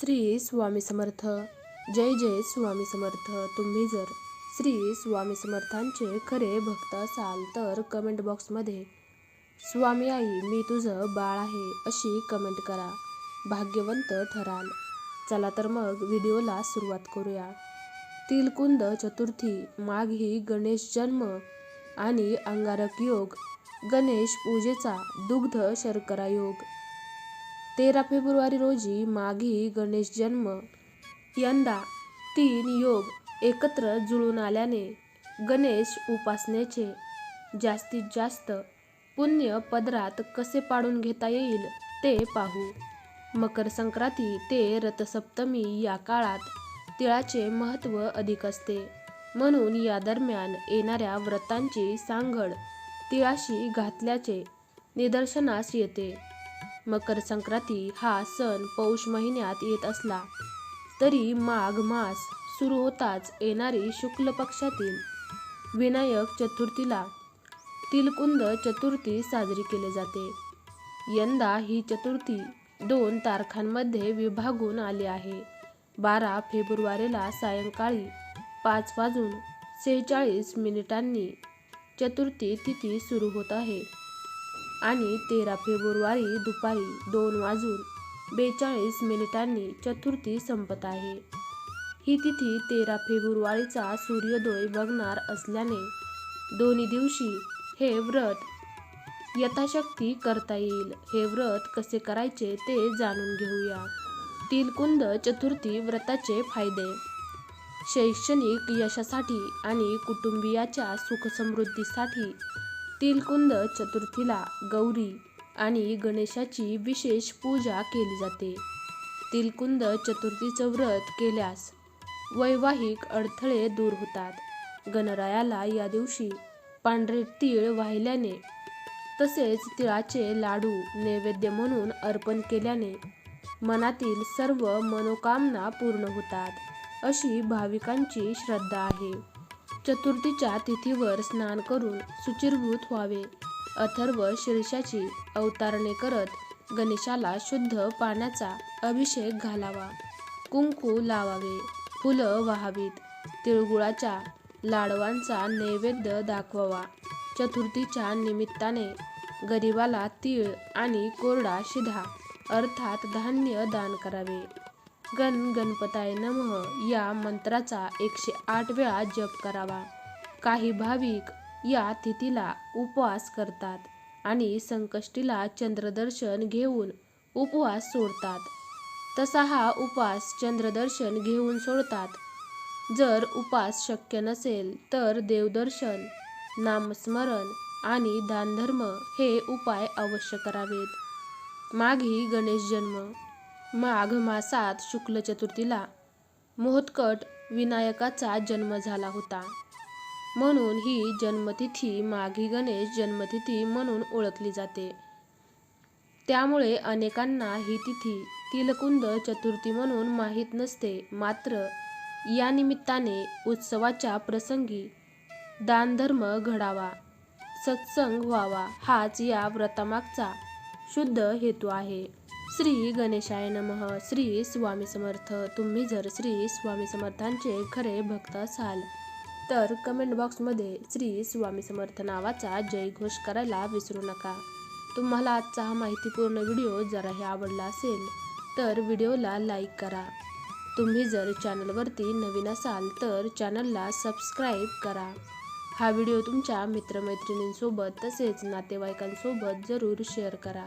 श्री स्वामी समर्थ. जय जय स्वामी समर्थ. तुम्ही जर श्री स्वामी समर्थांचे खरे भक्त असाल तर कमेंट बॉक्समध्ये स्वामी आई मी तुझं बाळ आहे अशी कमेंट करा. भाग्यवंत ठराल. चला तर मग व्हिडिओला सुरुवात करूया. तिलकुंद चतुर्थी माघ ही गणेश जन्म आणि अंगारक योग. गणेश पूजेचा दुग्ध शर्करा योग. तेरा फेब्रुवारी रोजी माघी गणेश जन्म. यंदा तीन योग एकत्र जुळून आल्याने गणेश उपासनेचे जास्तीत जास्त पुण्य पदरात कसे पाडून घेता येईल ते पाहू. मकर संक्रांती ते रथसप्तमी या काळात तिळाचे महत्त्व अधिक असते. म्हणून या दरम्यान येणाऱ्या व्रतांची सांगड तिळाशी घातल्याचे निदर्शनास येते. मकर संक्रांती हा सण पौष महिन्यात येत असला तरी माघ मास सुरू होताच येणारी शुक्ल पक्षातील विनायक चतुर्थीला तिलकुंद चतुर्थी साजरी केली जाते. यंदा ही चतुर्थी दोन तारखांमध्ये विभागून आली आहे. बारा फेब्रुवारीला सायंकाळी पाच वाजून सेहेचाळीस मिनिटांनी चतुर्थी तिथी सुरू होत आहे. आणि तेरा फेब्रुवारी दुपारी दोन वाजून बेचाळीस मिनिटांनी चतुर्थी संपत आहे. ही तिथी तेरा फेब्रुवारीचा सूर्योदय बघणार असल्याने दोन्ही दिवशी हे व्रत यथाशक्ती करता येईल. हे व्रत कसे करायचे ते जाणून घेऊया. तिलकुंद चतुर्थी व्रताचे फायदे. शैक्षणिक यशासाठी आणि कुटुंबियाच्या सुखसमृद्धीसाठी तिलकुंद चतुर्थीला गौरी आणि गणेशाची विशेष पूजा केली जाते. तिलकुंद चतुर्थीचं व्रत केल्यास वैवाहिक अडथळे दूर होतात. गणरायाला या दिवशी पांढरे तीळ वाहिल्याने तसेच तिळाचे लाडू नैवेद्य म्हणून अर्पण केल्याने मनातील सर्व मनोकामना पूर्ण होतात अशी भाविकांची श्रद्धा आहे. चतुर्थीच्या तिथीवर स्नान करून सुचिरभूत व्हावे. अथर्व शीर्षाची अवतारणे करत गणेशाला शुद्ध पाण्याचा अभिषेक घालावा. कुंकू लावावे फुलं वाहावीत तिळगुळाच्या लाडवांचा नैवेद्य दाखवावा. चतुर्थीच्या निमित्ताने गरिबाला तीळ आणि कोरडा शिधा अर्थात धान्य दान करावे. गण गणपताय नमः. या मंत्राचा एकशे आठ वेळा जप करावा. काही भाविक या तिथीला उपवास करतात आणि संकष्टीला चंद्रदर्शन घेऊन उपवास सोडतात. तसा हा उपवास चंद्रदर्शन घेऊन सोडतात. जर उपास शक्य नसेल तर देवदर्शन नामस्मरण आणि दानधर्म हे उपाय अवश्य करावेत. माघी गणेश जन्म. माघ मासात शुक्ल चतुर्थीला मोहत्कट विनायकाचा जन्म झाला होता. म्हणून ही जन्मतिथी माघी गणेश जन्मतिथी म्हणून ओळखली जाते. त्यामुळे अनेकांना ही तिथी तिलकुंद चतुर्थी म्हणून माहीत नसते. मात्र या निमित्ताने उत्सवाच्या प्रसंगी दानधर्म घडावा सत्संग व्हावा हाच या व्रतामागचा शुद्ध हेतू आहे. श्री गणेशाय नमः. श्री स्वामी समर्थ. तुम्ही जर श्री स्वामी समर्थांचे खरे भक्त असाल तर कमेंट बॉक्समध्ये श्री स्वामी समर्थ नावाचा जयघोष करायला विसरू नका. तुम्हाला आजचा हा माहितीपूर्ण व्हिडिओ जराही आवडला असेल तर व्हिडिओला लाईक करा. तुम्ही जर चॅनलवरती नवीन असाल तर चॅनलला सबस्क्राईब करा. हा व्हिडिओ तुमच्या मित्रमैत्रिणींसोबत तसेच नातेवाईकांसोबत जरूर शेअर करा.